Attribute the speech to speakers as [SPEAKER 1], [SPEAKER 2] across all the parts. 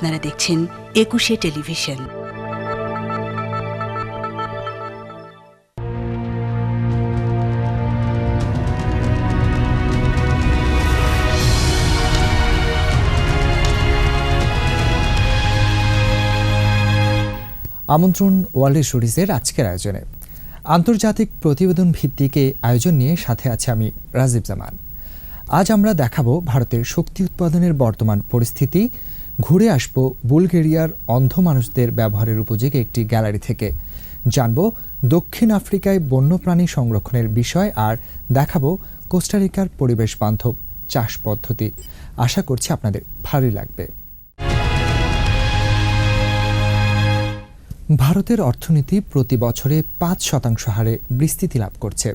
[SPEAKER 1] আপনারা দেখছেন একুশে টেলিভিশন।
[SPEAKER 2] আমন্ত্রণ ওয়ার্ল্ড স্টোরিজের আজকের আয়োজনে। আন্তর্জাতিক প্রতিবেদন ভিত্তিক আয়োজন নিয়ে সাথে আছে আমি, রাজীব জামান। আজ আমরা দেখাবো ভারতের শক্তি উৎপাদনের বর্তমান পরিস্থিতি ঘুরে আসব বুলগেরিয়ার অন্ধ মানুষদের ব্যবহারের উপযোগী একটি গ্যালারি থেকে। জানব দক্ষিণ আফ্রিকায় বন্যপ্রাণী সংরক্ষণের বিষয় আর দেখাবো কোস্টারিকার পরিবেশ বান্ধব চাষ পদ্ধতি। আশা করছি আপনাদের ভালোই লাগবে। ভারতের অর্থনীতি প্রতি বছরে পাঁচ শতাংশ হারে বিস্তৃতি লাভ করছে।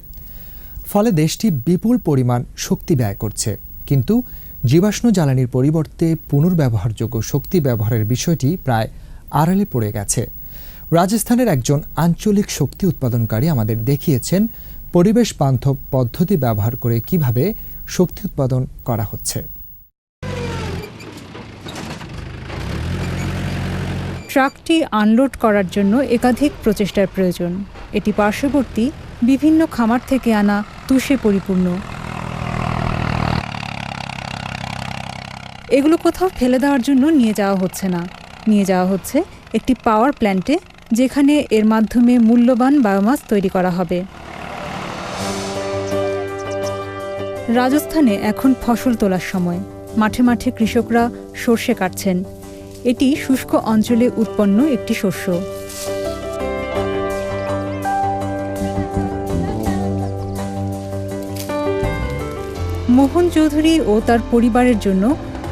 [SPEAKER 2] ফলে দেশটি বিপুল পরিমাণ শক্তি ব্যয় করছে। কিন্তু জীবাশ্ম জ্বালানির পরিবর্তে পুনর্ব্যবহারযোগ্য শক্তি ব্যবহারের বিষয়টি প্রায় আড়ালে পড়ে গেছে। রাজস্থানের একজন আঞ্চলিক শক্তি উৎপাদনকারী আমাদের দেখিয়েছেন পরিবেশ বান্ধব পদ্ধতি ব্যবহার করে কীভাবে শক্তি উৎপাদন করা হচ্ছে।
[SPEAKER 3] ট্রাকটি আনলোড করার জন্য একাধিক প্রচেষ্টার প্রয়োজন। এটি পার্শ্ববর্তী বিভিন্ন খামার থেকে আনা তুষে পরিপূর্ণ। এগুলো কোথাও ফেলে দেওয়ার জন্য নিয়ে যাওয়া হচ্ছে না। নিয়ে যাওয়া হচ্ছে একটি পাওয়ার প্ল্যান্টে, যেখানে এর মাধ্যমে মূল্যবান বায়োমাস তৈরি করা হবে। রাজস্থানে এখন ফসল তোলার সময়। মাঠে মাঠে কৃষকরা সর্ষে কাটছেন। এটি শুষ্ক অঞ্চলে উৎপন্ন একটি শস্য। মোহন চৌধুরী ও তার পরিবারের জন্য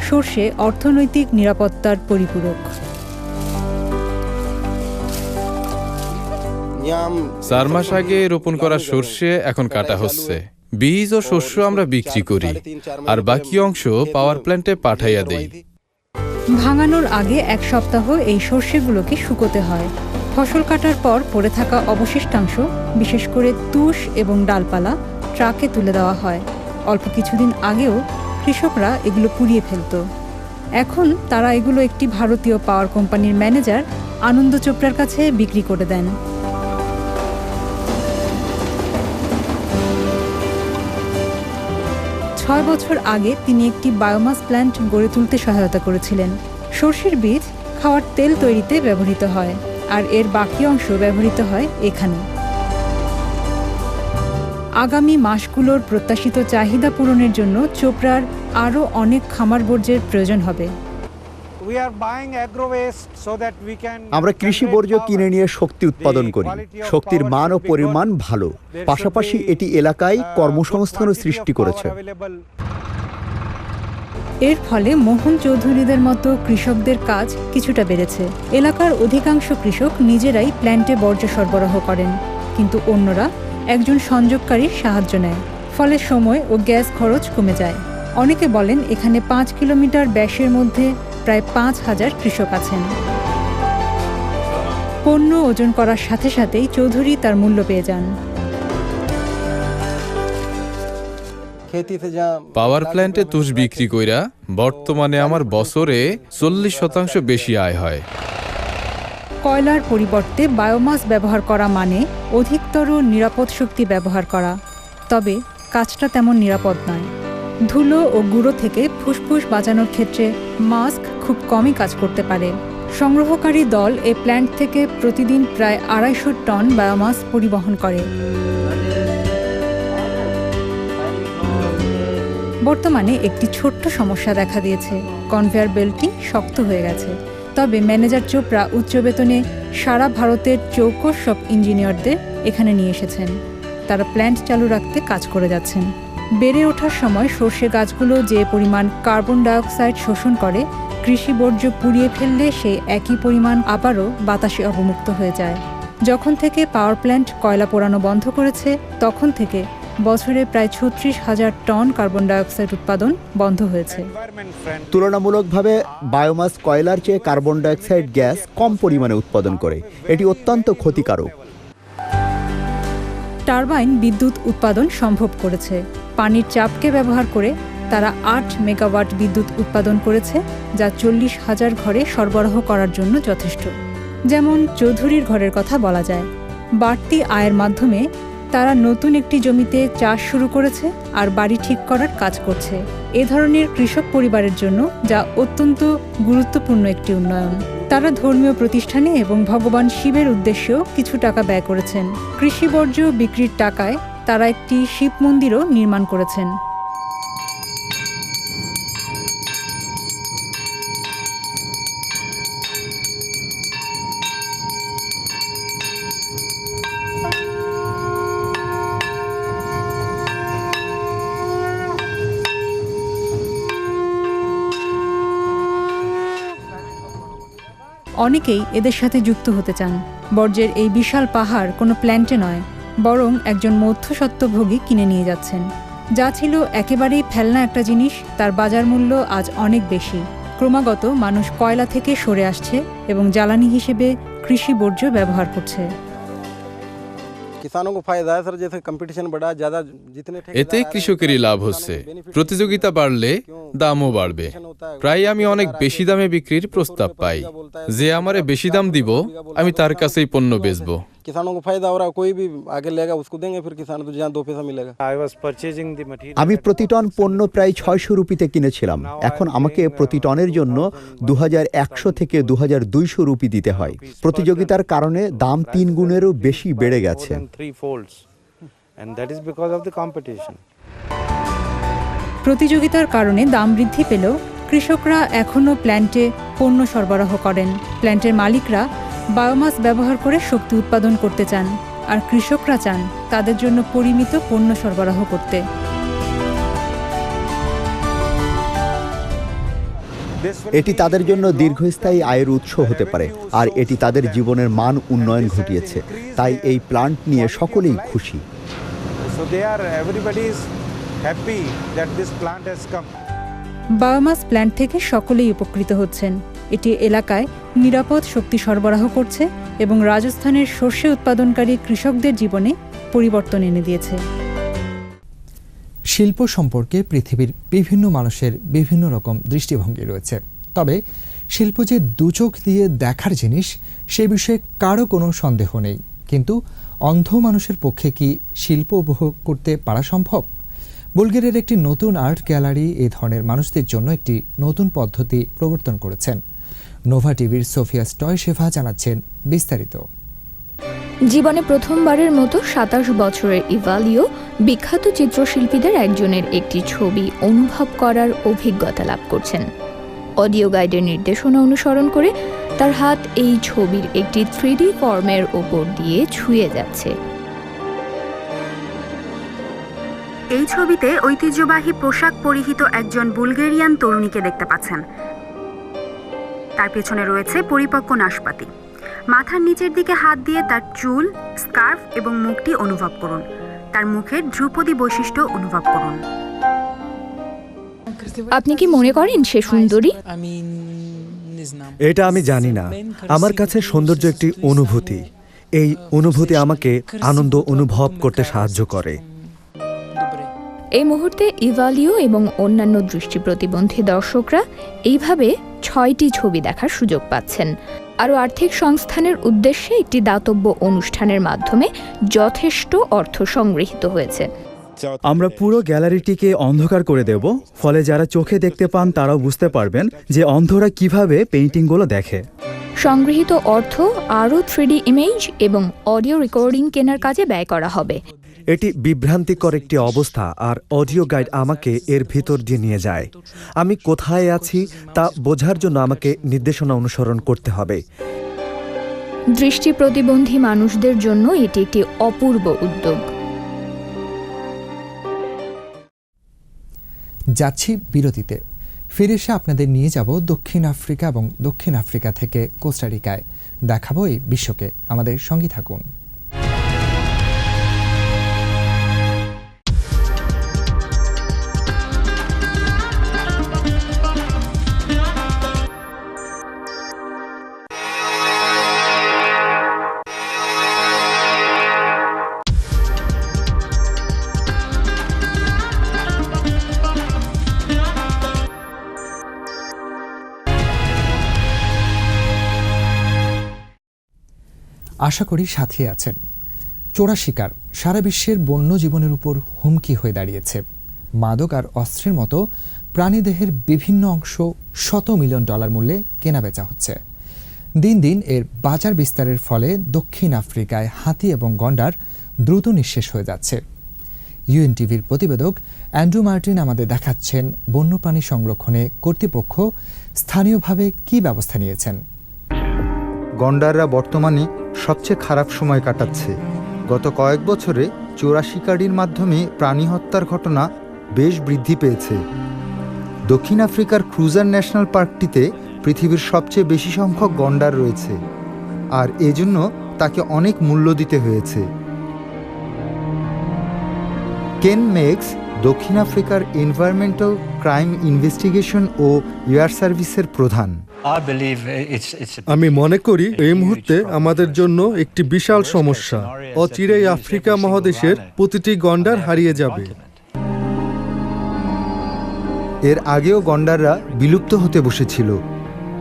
[SPEAKER 3] সর্ষে অর্থনৈতিক নিরাপত্তার পরিপূরক।
[SPEAKER 4] চার মাস আগে রোপণ করা সর্ষে এখন কাটা হচ্ছে। বীজ ও শস্য আমরা বিক্রি করি আর বাকি অংশ পাওয়ার প্ল্যান্টে পাঠাইয়া দেই।
[SPEAKER 3] ভাঙানোর আগে এক সপ্তাহ এই সর্ষেগুলোকে শুকোতে হয়। ফসল কাটার পর পড়ে থাকা অবশিষ্টাংশ বিশেষ করে তুষ এবং ডালপালা ট্রাকে তুলে দেওয়া হয়। অল্প কিছুদিন আগেও কৃষকরা এগুলো পুড়িয়ে ফেলত। এখন তারা এগুলো একটি ভারতীয় পাওয়ার কোম্পানির ম্যানেজার আনন্দ চোপড়ার কাছে বিক্রি করে দেন। ছয় বছর আগে তিনি একটি বায়োমাস প্ল্যান্ট গড়ে তুলতে সহায়তা করেছিলেন। সর্ষের বীজ, খাওয়ার তেল তৈরিতে ব্যবহৃত হয়, আর এর বাকি অংশ ব্যবহৃত হয় এখানে। আগামী মাসগুলোর প্রত্যাশিত চাহিদা পূরণের জন্য চোপড়ার আরও অনেক খামার বর্জ্যের প্রয়োজন হবে।
[SPEAKER 5] আমরা কৃষি বর্জ্য কিনে নিয়ে শক্তি উৎপাদন করি। শক্তির মান ও পরিমাণ ভালো। পাশাপাশি এটি এলাকায় কর্মসংস্থানও সৃষ্টি করেছে।
[SPEAKER 3] এর ফলে মোহন চৌধুরীদের মতো কৃষকদের কাজ কিছুটা বেড়েছে। এলাকার অধিকাংশ কৃষক নিজেরাই প্ল্যান্টে বর্জ্য সরবরাহ করেন কিন্তু অন্যরা একজন সংযোগকারীর সাহায্য নেয় ফলে সময় ও গ্যাস খরচ কমে যায়। অনেকে বলেন এখানে পাঁচ কিলোমিটার ব্যাসের মধ্যে প্রায় পাঁচ হাজার কৃষক আছেন। পণ্য ওজন করার সাথে সাথেই চৌধুরী তার মূল্য পেয়ে যান।
[SPEAKER 4] পাওয়ার প্ল্যান্টে তুষ বিক্রি কইরা বর্তমানে আমার বছরে চল্লিশ শতাংশ বেশি আয় হয়।
[SPEAKER 3] কয়লার পরিবর্তে বায়োমাস ব্যবহার করা মানে অধিকতর নিরাপদ শক্তি ব্যবহার করা। তবে কাজটা তেমন নিরাপদ নয়। ধুলো ও গুঁড়ো থেকে ফুসফুস বাঁচানোর ক্ষেত্রে মাস্ক খুব কমই কাজ করতে পারে। সংগ্রহকারী দল এ প্ল্যান্ট থেকে প্রতিদিন প্রায় আড়াইশো টন বায়োমাস পরিবহন করে। বর্তমানে একটি ছোট্ট সমস্যা দেখা দিয়েছে। কনভেয়ার বেল্টটি শক্ত হয়ে গেছে। তবে ম্যানেজার চোপড়া উচ্চ বেতনে সারা ভারতের চৌকস সব ইঞ্জিনিয়ারদের এখানে নিয়ে এসেছেন। তারা প্ল্যান্ট চালু রাখতে কাজ করে যাচ্ছেন। বেড়ে ওঠার সময় সর্ষে গাছগুলো যে পরিমাণ কার্বন ডাইঅক্সাইড শোষণ করে, কৃষি বর্জ্য পুড়িয়ে ফেললে সেই একই পরিমাণ আবারও বাতাসে অবমুক্ত হয়ে যায়। যখন থেকে পাওয়ার প্ল্যান্ট কয়লা পোড়ানো বন্ধ করেছে, তখন থেকে বছরে প্রায় ছত্রিশ হাজার টন কার্বন ডাইঅক্সাইড উৎপাদন বন্ধ হয়েছে।
[SPEAKER 5] তুলনামূলকভাবে বায়োমাস কয়লার চেয়ে কার্বন ডাইঅক্সাইড গ্যাস কম পরিমাণে উৎপাদন করে। এটি অত্যন্ত ক্ষতিকারক।
[SPEAKER 3] টারবাইন বিদ্যুৎ উৎপাদন সম্ভব করেছে। পানির চাপকে ব্যবহার করে তারা আট মেগাওয়াট বিদ্যুৎ উৎপাদন করেছে যা চল্লিশ হাজার ঘরে সরবরাহ করার জন্য যথেষ্ট। যেমন চৌধুরীর ঘরের কথা বলা যায় বাড়তি আয়ের মাধ্যমে তারা নতুন একটি জমিতে চাষ শুরু করেছে আর বাড়ি ঠিক করার কাজ করছে। এ ধরনের কৃষক পরিবারের জন্য যা অত্যন্ত গুরুত্বপূর্ণ একটি উন্নয়ন। তারা ধর্মীয় প্রতিষ্ঠানে এবং ভগবান শিবের উদ্দেশ্যেও কিছু টাকা ব্যয় করেছেন। কৃষি বর্জ্য বিক্রির টাকায় তারা একটি শিব মন্দিরও নির্মাণ করেছেন। অনেকেই এদের সাথে যুক্ত হতে চান। বর্জ্যের এই বিশাল পাহাড় কোনো প্ল্যান্টে নয়, বরং একজন মধ্যসত্ত্বভোগী কিনে নিয়ে যাচ্ছেন। যা ছিল একেবারেই ফেলনা একটা জিনিস, তার বাজার মূল্য আজ অনেক বেশি। ক্রমাগত মানুষ কয়লা থেকে সরে আসছে এবং জ্বালানি হিসেবে কৃষি বর্জ্য ব্যবহার করছে।
[SPEAKER 4] এতে কৃষকেরই লাভ হচ্ছে প্রতিযোগিতা বাড়লে দামও বাড়বে প্রায় আমি অনেক বেশি দামে বিক্রির প্রস্তাব পাই যে আমারে বেশি দাম দিব আমি তার কাছেই পণ্য বেচবো
[SPEAKER 6] किसानों को फायदा हो रहा है कोई भी आगे लेगा उसको देंगे फिर किसान तो जहाँ दो पैसा मिलेगा
[SPEAKER 7] I was purchasing the material.
[SPEAKER 5] আমি প্রতি টন পণ্য প্রায় ছয়শো রুপিতে কিনেছিলাম এখন আমাকে প্রতি টনের জন্য দু থেকে দু রুপি দিতে হয় প্রতিযোগিতার কারণে দাম তিন গুণেরও বেশি বেড়ে
[SPEAKER 7] More
[SPEAKER 5] গেছে
[SPEAKER 7] than three folds. And that is because of the competition.
[SPEAKER 3] প্রতিযোগিতার কারণে দাম বৃদ্ধি পেলেও কৃষকরা এখনও প্ল্যান্টে পণ্য সরবরাহ করেন প্ল্যান্টের মালিকরা বায়োমাস ব্যবহার করে শক্তি উৎপাদন করতে চান আর কৃষকরা চান তাদের জন্য পরিমিত পণ্য সরবরাহ করতে।
[SPEAKER 5] এটি তাদের জন্য দীর্ঘস্থায়ী আয়ের উৎস হতে পারে আর এটি তাদের জীবনের মান উন্নয়ন ঘটিয়েছে। তাই এই প্লান্ট নিয়ে সকলেই খুশি.
[SPEAKER 3] বায়োমাস প্ল্যান্ট থেকে সকলেই উপকৃত হচ্ছেন। এটি এলাকায় নিরাপদ শক্তি সরবরাহ করছে এবং রাজস্থানের সর্ষে উৎপাদনকারী কৃষকদের জীবনে পরিবর্তন এনে দিয়েছে।
[SPEAKER 2] শিল্প সম্পর্কে পৃথিবীর বিভিন্ন মানুষের বিভিন্ন রকম দৃষ্টিভঙ্গি রয়েছে। তবে শিল্প যে দুচোখ দিয়ে দেখার জিনিস, সে বিষয়ে কারও কোনো সন্দেহ নেই। কিন্তু অন্ধ মানুষের পক্ষে কি শিল্প উপভোগ করতে পারা সম্ভব? বুলগেরের একটি নতুন আর্ট গ্যালারি এই ধরনের মানুষদের জন্য একটি নতুন পদ্ধতি প্রবর্তন করেছেন। নোভা টিভির সোফিয়া স্টয়শেভা জানাচ্ছেন বিস্তারিত।
[SPEAKER 8] জীবনে প্রথমবারের মতো সাতাশ বছরের ইভালিও বিখ্যাত চিত্রশিল্পীদের একজনের একটি ছবি অনুভব করার অভিজ্ঞতা লাভ করছেন। অডিও গাইডের নির্দেশনা অনুসরণ করে তার হাত এই ছবির একটি থ্রিডি ফর্মের ওপর দিয়ে ছুঁয়ে যাচ্ছে।
[SPEAKER 9] এই ছবিতে ঐতিহ্যবাহী পোশাক পরিহিত একজন বুলগেরিয়ান তরুণীকে দেখতে পাচ্ছেন। তার পেছনে রয়েছে পরিপক্ক নাশপাতি। মাথার নিচের দিকে হাত দিয়ে তার চুল স্কার্ফ এবং মুখটি অনুভব করুন। তার মুখের ধ্রুপদী বৈশিষ্ট্য অনুভব করুন।
[SPEAKER 8] আপনি কি মনে করেন সে সুন্দরী?
[SPEAKER 10] এটা আমি জানি না। আমার কাছে সৌন্দর্য একটি অনুভূতি। এই অনুভূতি আমাকে আনন্দ অনুভব করতে সাহায্য করে।
[SPEAKER 8] এই মুহূর্তে ইভালিও এবং অন্যান্য দৃষ্টি প্রতিবন্ধী দর্শকরা এইভাবে ছয়টি ছবি দেখার সুযোগ পাচ্ছেন। আরও আর্থিক সংস্থানের উদ্দেশ্যে একটি দাতব্য অনুষ্ঠানের মাধ্যমে যথেষ্ট অর্থ সংগৃহীত হয়েছে।
[SPEAKER 10] আমরা পুরো গ্যালারিটিকে অন্ধকার করে দেব ফলে যারা চোখে দেখতে পান তারাও বুঝতে পারবেন যে অন্ধরা কীভাবে পেইন্টিংগুলো দেখে।
[SPEAKER 8] সংগৃহীত অর্থ আরও থ্রিডি ইমেজ এবং অডিও রেকর্ডিং কেনার কাজে ব্যয় করা হবে।
[SPEAKER 10] এটি বিভ্রান্তিকর একটি অবস্থা আর অডিও গাইড আমাকে এর ভিতর দিয়ে নিয়ে যায়। আমি কোথায় আছি তা বোঝার জন্য আমাকে নির্দেশনা অনুসরণ করতে হবে।
[SPEAKER 8] দৃষ্টি প্রতিবন্ধী মানুষদের জন্য এটি একটি অপূর্ব উদ্যোগ।
[SPEAKER 2] যাচ্ছি বিরতিতে। ফিরে এসে আপনাদের নিয়ে যাব দক্ষিণ আফ্রিকা এবং দক্ষিণ আফ্রিকা থেকে কোস্টারিকায়। দেখাবো এই বিশ্বকে। আমাদের সঙ্গী থাকুন। আশা করি সাথে আছেন। চোরা শিকার, সারা বিশ্বের বন্য জীবনের উপর হুমকি হয়ে দাঁড়িয়েছে। মাদক আর অস্ত্রের মতো প্রাণীদেহের বিভিন্ন অংশ শত মিলিয়ন ডলার মূল্যে কেনাবেচা হচ্ছে। দিন দিন এর বাজার বিস্তারের ফলে দক্ষিণ আফ্রিকায় হাতি এবং গন্ডার দ্রুত নিঃশেষ হয়ে যাচ্ছে। ইউএনটিভির প্রতিবেদক অ্যান্ড্রু মার্টিন আমাদের দেখাচ্ছেন বন্যপ্রাণী সংরক্ষণে কর্তৃপক্ষ স্থানীয়ভাবে কী ব্যবস্থা নিয়েছেন।
[SPEAKER 11] গন্ডাররা বর্তমানে সবচেয়ে খারাপ সময় কাটাচ্ছে। গত কয়েক বছরে চোরা শিকারির মাধ্যমে প্রাণী হত্যার ঘটনা বেশ বৃদ্ধি পেয়েছে। দক্ষিণ আফ্রিকার ক্রুজার ন্যাশনাল পার্কটিতে পৃথিবীর সবচেয়ে বেশি সংখ্যক গন্ডার রয়েছে, আর এজন্য তাকে অনেক মূল্য দিতে হয়েছে। কেন মেক্স দক্ষিণ আফ্রিকার এনভায়রনমেন্টাল ক্রাইম ইনভেস্টিগেশন ও এয়ার সার্ভিসের প্রধান।
[SPEAKER 12] আমি মনে করি এই মুহূর্তে আমাদের জন্য একটি বিশাল সমস্যা। অচিরেই আফ্রিকা মহাদেশের প্রতিটি গন্ডার হারিয়ে যাবে।
[SPEAKER 11] এর আগেও গন্ডাররা বিলুপ্ত হতে বসেছিল।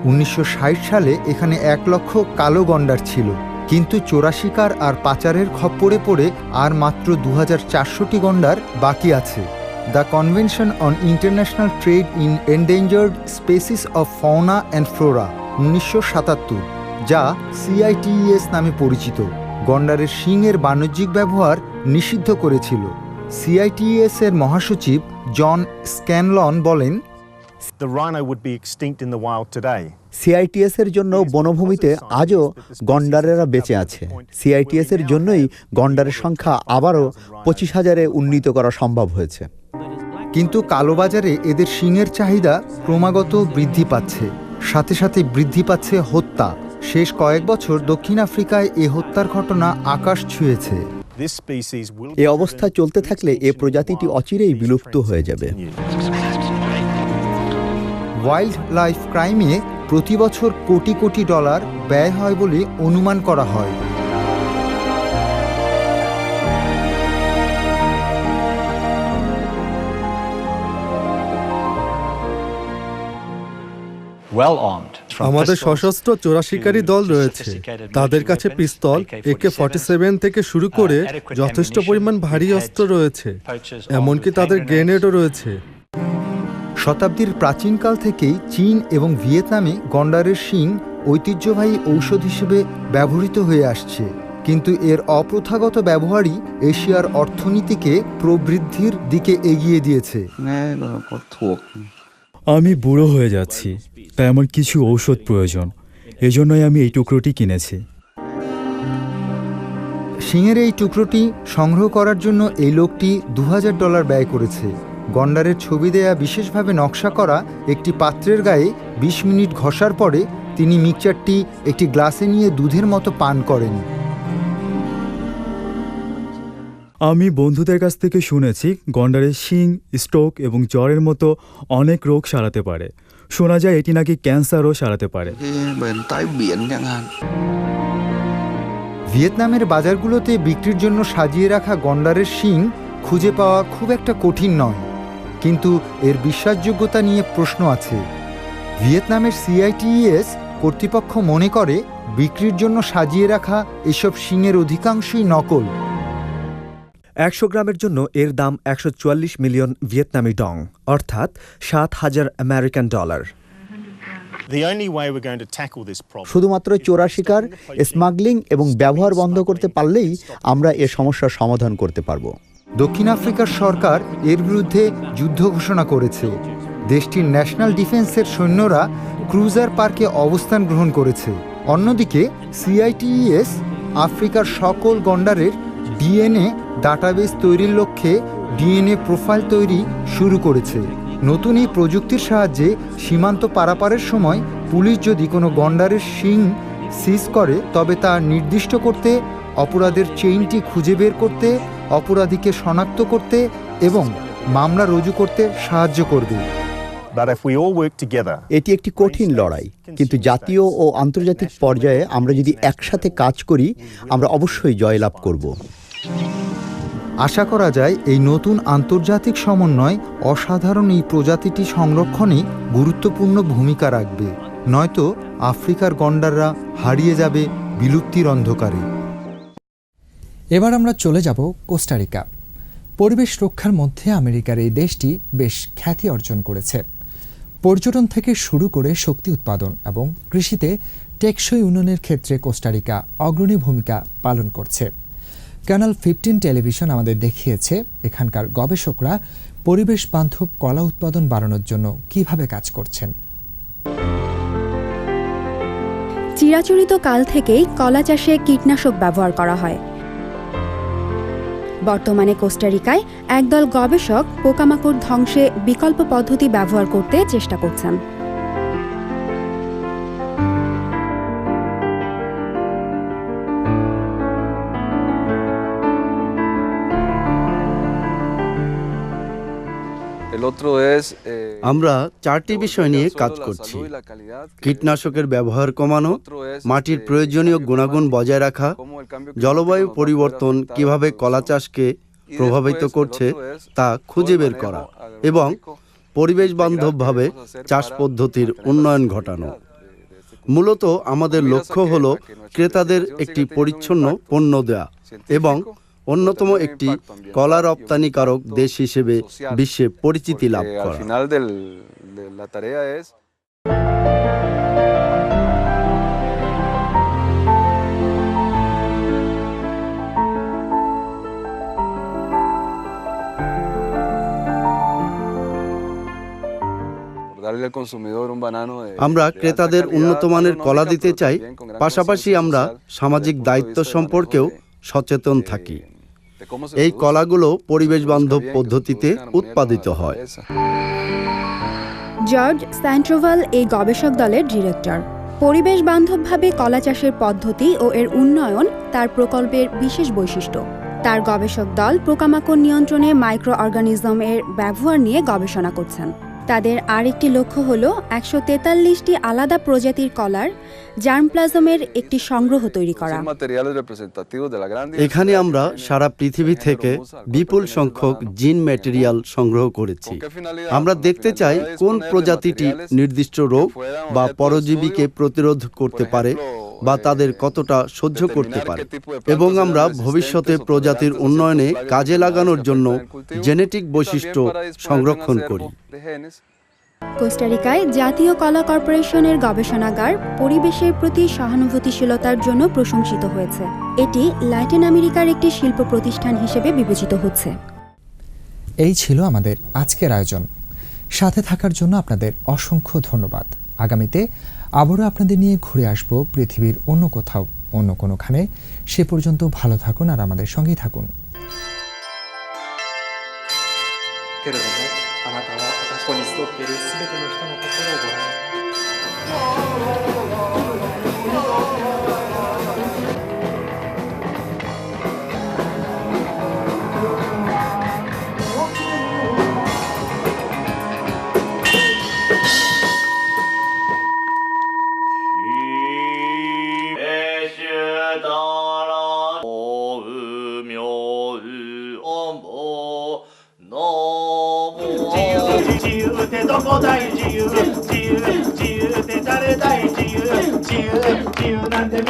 [SPEAKER 11] উনিশশো ষাট সালে এখানে এক লক্ষ কালো গন্ডার ছিল। কিন্তু চোরাশিকার আর পাচারের খপ্পরে পড়ে আর মাত্র দু চারশোটি গন্ডার বাকি আছে। The convention on international trade in endangered species of fauna and flora উনিশশো সাতাত্তর যা সিআইটিএস নামে পরিচিত গন্ডারের শিংয়ের বাণিজ্যিক ব্যবহার নিষিদ্ধ করেছিল। সিআইটিএস এর মহাসচিব জন স্ক্যানলন বলেন
[SPEAKER 13] The rhino would be extinct in the wild today.
[SPEAKER 5] CITES এর জন্য বনভূমিতে আজও গন্ডারেরা বেঁচে আছে। সিআইটিএস এর জন্যই গন্ডারের সংখ্যা আবারও পঁচিশ হাজারে উন্নীত করা সম্ভব হয়েছে।
[SPEAKER 11] কিন্তু কালোবাজারে এদের শিংয়ের চাহিদা ক্রমাগত বৃদ্ধি পাচ্ছে। সাথে সাথে বৃদ্ধি পাচ্ছে হত্যা। শেষ কয়েক বছর দক্ষিণ আফ্রিকায় এ হত্যার ঘটনা আকাশ ছুঁয়েছে।
[SPEAKER 5] এ অবস্থা চলতে থাকলে এ প্রজাতিটি অচিরেই বিলুপ্ত হয়ে যাবে।
[SPEAKER 11] ওয়াইল্ড লাইফ ক্রাইমে প্রতি বছর কোটি কোটি ডলার ব্যয় হয় বলে অনুমান করা হয়।
[SPEAKER 12] আমাদের সশস্ত্র চোরাশিকারী দল রয়েছে তাদের কাছে পিস্তল একে ফর্টি সেভেন থেকে শুরু করে যথেষ্ট পরিমাণ ভারী অস্ত্র রয়েছে এমনকি তাদের গ্রেনেডও রয়েছে
[SPEAKER 11] শতাব্দীর প্রাচীনকাল থেকেই চীন এবং ভিয়েতনামে গন্ডারের শিং ঐতিহ্যবাহী ঔষধ হিসেবে ব্যবহৃত হয়ে আসছে কিন্তু এর অপ্রথাগত ব্যবহারই এশিয়ার অর্থনীতিকে প্রবৃদ্ধির দিকে এগিয়ে দিয়েছে
[SPEAKER 14] আমি বুড়ো হয়ে যাচ্ছি, তাই আমার কিছু ঔষধ প্রয়োজন। এজন্যই আমি এই টুকরোটি কিনেছি।
[SPEAKER 11] শিঙের এই টুকরোটি সংগ্রহ করার জন্য এই লোকটি দু হাজার ডলার ব্যয় করেছে। গন্ডারের ছবি দেয়া বিশেষভাবে নকশা করা একটি পাত্রের গায়ে ২০ মিনিট ঘষার পরে তিনি মিক্সচারটি একটি গ্লাসে নিয়ে দুধের মতো পান করেন।
[SPEAKER 14] আমি বন্ধুদের কাছ থেকে শুনেছি গন্ডারের শিং, স্ট্রোক এবং জ্বরের মতো অনেক রোগ সারাতে পারে। শোনা যায় এটি নাকি ক্যান্সারও সারাতে পারে।
[SPEAKER 11] ভিয়েতনামের বাজারগুলোতে বিক্রির জন্য সাজিয়ে রাখা গন্ডারের শিং খুঁজে পাওয়া খুব একটা কঠিন নয়। কিন্তু এর বিশ্বাসযোগ্যতা নিয়ে প্রশ্ন আছে। ভিয়েতনামের সিআইটিএস কর্তৃপক্ষ মনে করে বিক্রির জন্য সাজিয়ে রাখা এসব শিংয়ের অধিকাংশই নকল।
[SPEAKER 10] একশো গ্রামের জন্য এর দাম একশো চুয়াল্লিশ মিলিয়ন ভিয়েতনামি ডং অর্থাৎ সাত হাজার আমেরিকান ডলার।
[SPEAKER 5] শুধুমাত্র চোরা শিকার স্মাগলিং এবং ব্যবহার বন্ধ করতে পারলেই আমরা এ সমস্যার সমাধান করতে পারব।
[SPEAKER 11] দক্ষিণ আফ্রিকার সরকার এর বিরুদ্ধে যুদ্ধ ঘোষণা করেছে। দেশটির ন্যাশনাল ডিফেন্সের সৈন্যরা ক্রুজার পার্কে অবস্থান গ্রহণ করেছে। অন্যদিকে সিআইটিএস আফ্রিকার সকল গন্ডারের ডিএনএ ডাটাবেস তৈরির লক্ষ্যে ডিএনএ প্রোফাইল তৈরি শুরু করেছে। নতুন এই প্রযুক্তির সাহায্যে সীমান্ত পারাপারের সময় পুলিশ যদি কোনো গন্ডারের শিং সিজ করে তবে তা নির্দিষ্ট করতে অপরাধের চেইনটি খুঁজে বের করতে অপরাধীকে শনাক্ত করতে এবং মামলা রুজু করতে সাহায্য করবে।
[SPEAKER 5] এটি একটি কঠিন লড়াই কিন্তু জাতীয় ও আন্তর্জাতিক পর্যায়ে আমরা যদি একসাথে কাজ করি আমরা অবশ্যই জয়লাভ করব।
[SPEAKER 11] আশা করা যায় এই নতুন আন্তর্জাতিক সমন্বয় অসাধারণ এই প্রজাতিটি সংরক্ষণে গুরুত্বপূর্ণ ভূমিকা রাখবে। নয়তো আফ্রিকার গন্ডাররা হারিয়ে যাবে বিলুপ্তির অন্ধকারে।
[SPEAKER 2] এবার আমরা চলে যাব কোস্টারিকা পরিবেশ রক্ষার মধ্যে আমেরিকার এই দেশটি বেশ খ্যাতি অর্জন করেছে। পর্যটন থেকে শুরু করে শক্তি উৎপাদন এবং কৃষিতে টেকসই উন্নয়নের ক্ষেত্রে কোস্টারিকা অগ্রণী ভূমিকা পালন করছে। ক্যানাল ফিফটিন টেলিভিশন আমাদের দেখিয়েছে, এখানকার গবেষকরা পরিবেশ বান্ধব কলা উৎপাদন বাড়ানোর জন্য কীভাবে কাজ করছেন।
[SPEAKER 9] চিরাচরিত কাল থেকেই কলা চাষে কীটনাশক ব্যবহার করা হয়। বর্তমানে কোস্টারিকায় একদল গবেষক পোকামাকড় ধ্বংসে বিকল্প পদ্ধতি ব্যবহার করতে চেষ্টা করছেন।
[SPEAKER 15] আমরা চারটি বিষয় নিয়ে কাজ করছি। কীটনাশকের ব্যবহার কমানো মাটির প্রয়োজনীয় গুণাগুণ বজায় রাখা জলবায়ু পরিবর্তন কীভাবে কলা চাষকে প্রভাবিত করছে তা খুঁজে বের করা? এবং পরিবেশ বান্ধবভাবে চাষ পদ্ধতির উন্নয়ন ঘটানো। মূলত আমাদের লক্ষ্য হল ক্রেতাদের একটি পরিচ্ছন্ন পণ্য দেয়া এবং অন্যতম একটি কলা রপ্তানিকারক দেশ হিসেবে বিশ্বে পরিচিতি লাভ করা। আমরা ক্রেতাদের উন্নত মানের কলা দিতে চাই পাশাপাশি আমরা সামাজিক দায়িত্ব সম্পর্কেও সচেতন থাকি। এই কলাগুলো পরিবেশ বান্ধব পদ্ধতিতে উৎপাদিত হয়।
[SPEAKER 9] জর্জ স্যান্ট্রোভাল এই গবেষক দলের ডিরেক্টর। পরিবেশ বান্ধবভাবে কলা চাষের পদ্ধতি ও এর উন্নয়ন তার প্রকল্পের বিশেষ বৈশিষ্ট্য। তার গবেষক দল পোকামাকড় নিয়ন্ত্রণে মাইক্রো অর্গানিজম এর ব্যবহার নিয়ে গবেষণা করছেন। তাদের আরেকটি লক্ষ্য হল একশো তেতাল্লিশটি আলাদা প্রজাতির কলার জার্মপ্লাজমের একটি সংগ্রহ তৈরি করা।
[SPEAKER 15] এখানে আমরা সারা পৃথিবী থেকে বিপুল সংখ্যক জিন ম্যাটেরিয়াল সংগ্রহ করেছি। আমরা দেখতে চাই কোন প্রজাতিটি নির্দিষ্ট রোগ বা পরজীবীকে প্রতিরোধ করতে পারে? বা তাদের কতটা সহ্য করতে পারে। এবং আমরা ভবিষ্যতে প্রজাতির উন্নয়নে কাজে লাগানোর জন্য জেনেটিক বৈশিষ্ট্য সংরক্ষণ করি।
[SPEAKER 9] কোস্টারিকায় জাতীয় কলা কর্পোরেশনের গবেষণাগার পরিবেশের প্রতি সহানুভূতিশীলতার জন্য প্রশংসিত হয়েছে। এটি ল্যাটিন আমেরিকার একটি শিল্প প্রতিষ্ঠান হিসেবে বিবেচিত হচ্ছে।
[SPEAKER 2] এই ছিল আমাদের আজকের আয়োজন। সাথে থাকার জন্য আপনাদের অসংখ্য ধন্যবাদ। আগামীতে আবারও আপনাদের নিয়ে ঘুরে আসব পৃথিবীর অন্য কোথাও, অন্য কোনোখানে। সে পর্যন্ত ভালো থাকুন আর আমাদের সঙ্গেই থাকুন।
[SPEAKER 16] けって
[SPEAKER 17] どこだい自由？自由自由って誰だい自由？自由自由なんて